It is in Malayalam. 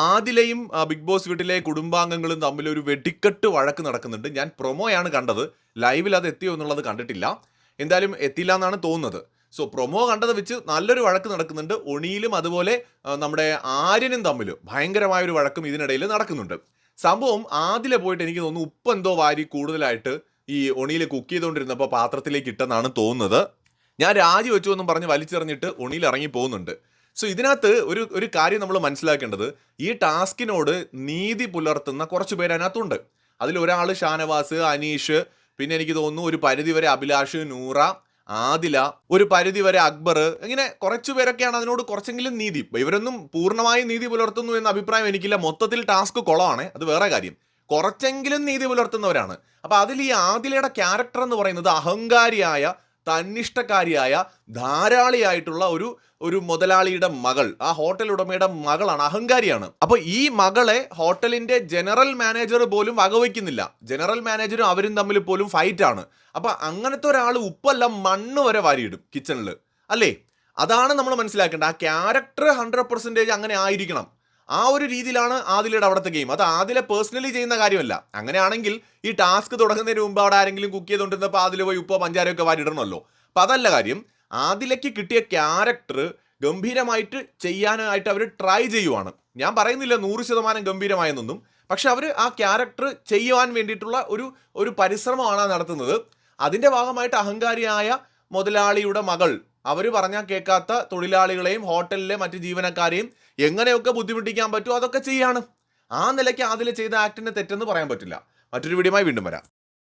ആദിലയും ബിഗ് ബോസ് വീട്ടിലെ കുടുംബാംഗങ്ങളും തമ്മിൽ ഒരു വെടിക്കെട്ട് വഴക്ക് നടക്കുന്നുണ്ട്. ഞാൻ പ്രൊമോയാണ് കണ്ടത്. ലൈവിൽ അത് എത്തിയോ എന്നുള്ളത് കണ്ടിട്ടില്ല. എന്തായാലും എത്തില്ല എന്നാണ് തോന്നുന്നത്. സോ പ്രൊമോ കണ്ടത് വെച്ച് നല്ലൊരു വഴക്ക് നടക്കുന്നുണ്ട്. ഒണിയിലും അതുപോലെ നമ്മുടെ ആര്യനും തമ്മിലും ഭയങ്കരമായ ഒരു വഴക്കും ഇതിനിടയിൽ നടക്കുന്നുണ്ട്. സംഭവം ആദിലെ പോയിട്ട് എനിക്ക് തോന്നുന്നു ഉപ്പ് എന്തോ വാരി കൂടുതലായിട്ട് ഈ ഒണിയിൽ കുക്ക് ചെയ്തുകൊണ്ടിരുന്നപ്പോൾ പാത്രത്തിലേക്ക് ഇട്ടെന്നാണ് തോന്നുന്നത്. ഞാൻ രാജി വെച്ചു എന്നും പറഞ്ഞ് വലിച്ചെറിഞ്ഞിട്ട് ഒണിയിൽ ഇറങ്ങി പോകുന്നുണ്ട്. സോ ഇതിനകത്ത് ഒരു ഒരു കാര്യം നമ്മൾ മനസ്സിലാക്കേണ്ടത് ഈ ടാസ്കിനോട് നീതി പുലർത്തുന്ന കുറച്ച് പേര് അതിനകത്തുണ്ട്. അതിൽ ഒരാൾ ഷാനവാസ് അനീഷ് പിന്നെ എനിക്ക് തോന്നുന്നു ഒരു പരിധിവരെ അഭിലാഷ് നൂറ ആദില ഒരു പരിധിവരെ അക്ബർ ഇങ്ങനെ കുറച്ചു പേരൊക്കെയാണ് അതിനോട് കുറച്ചെങ്കിലും നീതി. ഇവരൊന്നും പൂർണമായും നീതി പുലർത്തുന്നു എന്ന അഭിപ്രായം എനിക്കില്ല. മൊത്തത്തിൽ ടാസ്ക് കുളമാണ്. അത് വേറെ കാര്യം. കുറച്ചെങ്കിലും നീതി പുലർത്തുന്നവരാണ്. അപ്പൊ അതിൽ ഈ ആദിലയുടെ ക്യാരക്ടർ എന്ന് പറയുന്നത് അഹങ്കാരിയായ തന്നിഷ്ടക്കാരിയായ ധാരാളിയായിട്ടുള്ള ഒരു ഒരു മുതലാളിയുടെ മകൾ ആ ഹോട്ടൽ ഉടമയുടെ മകളാണ് അഹങ്കാരിയാണ്. അപ്പൊ ഈ മകളെ ഹോട്ടലിന്റെ ജനറൽ മാനേജർ പോലും വകവയ്ക്കുന്നില്ല ജനറൽ മാനേജറും അവരും തമ്മിൽ പോലും ഫൈറ്റ് ആണ് അപ്പൊ അങ്ങനത്തെ ഒരാൾ ഉപ്പല്ല മണ്ണ് വരെ വാരിയിടും കിച്ചണിൽ അല്ലേ? അതാണ് നമ്മൾ മനസ്സിലാക്കേണ്ടത്. ആ ക്യാരക്ടർ ഹൺഡ്രഡ് പെർസെന്റേജ് അങ്ങനെ ആയിരിക്കണം. ആ ഒരു രീതിയിലാണ് ആദിലയുടെ അവിടുത്തെ ഗെയിം അത് ആദിലെ പേഴ്സണലി ചെയ്യുന്ന കാര്യമല്ല. അങ്ങനെയാണെങ്കിൽ ഈ ടാസ്ക് തുടങ്ങുന്നതിന് മുമ്പ് അവിടെ ആരെങ്കിലും കുക്ക് ചെയ്തുകൊണ്ടിരുന്നപ്പോൾ ആദില പോയി ഉപ്പോ പഞ്ചാരമൊക്കെ വാരിടണമല്ലോ അപ്പം അതല്ല കാര്യം. ആദിലയ്ക്ക് കിട്ടിയ ക്യാരക്ടർ ഗംഭീരമായിട്ട് ചെയ്യാനായിട്ട് അവർ ട്രൈ ചെയ്യുവാണ്. ഞാൻ പറയുന്നില്ല നൂറ് ശതമാനം ഗംഭീരമായെന്നൊന്നും. പക്ഷെ അവർ ആ ക്യാരക്ടർ ചെയ്യുവാൻ വേണ്ടിയിട്ടുള്ള ഒരു ഒരു പരിശ്രമമാണ് നടത്തുന്നത്. അതിന്റെ ഭാഗമായിട്ട് അഹങ്കാരിയായ മുതലാളിയുടെ മകൾ അവർ പറഞ്ഞാൽ കേൾക്കാത്ത തൊഴിലാളികളെയും ഹോട്ടലിലെ മറ്റ് ജീവനക്കാരെയും എങ്ങനെയൊക്കെ ബുദ്ധിമുട്ടിക്കാൻ പറ്റുമോ അതൊക്കെ ചെയ്യാണ്. ആ നിലയ്ക്ക് അതിൽ ചെയ്ത ആക്ടിന് തെറ്റെന്ന് പറയാൻ പറ്റില്ല. മറ്റൊരു വീഡിയോമായി വീണ്ടും വരാം.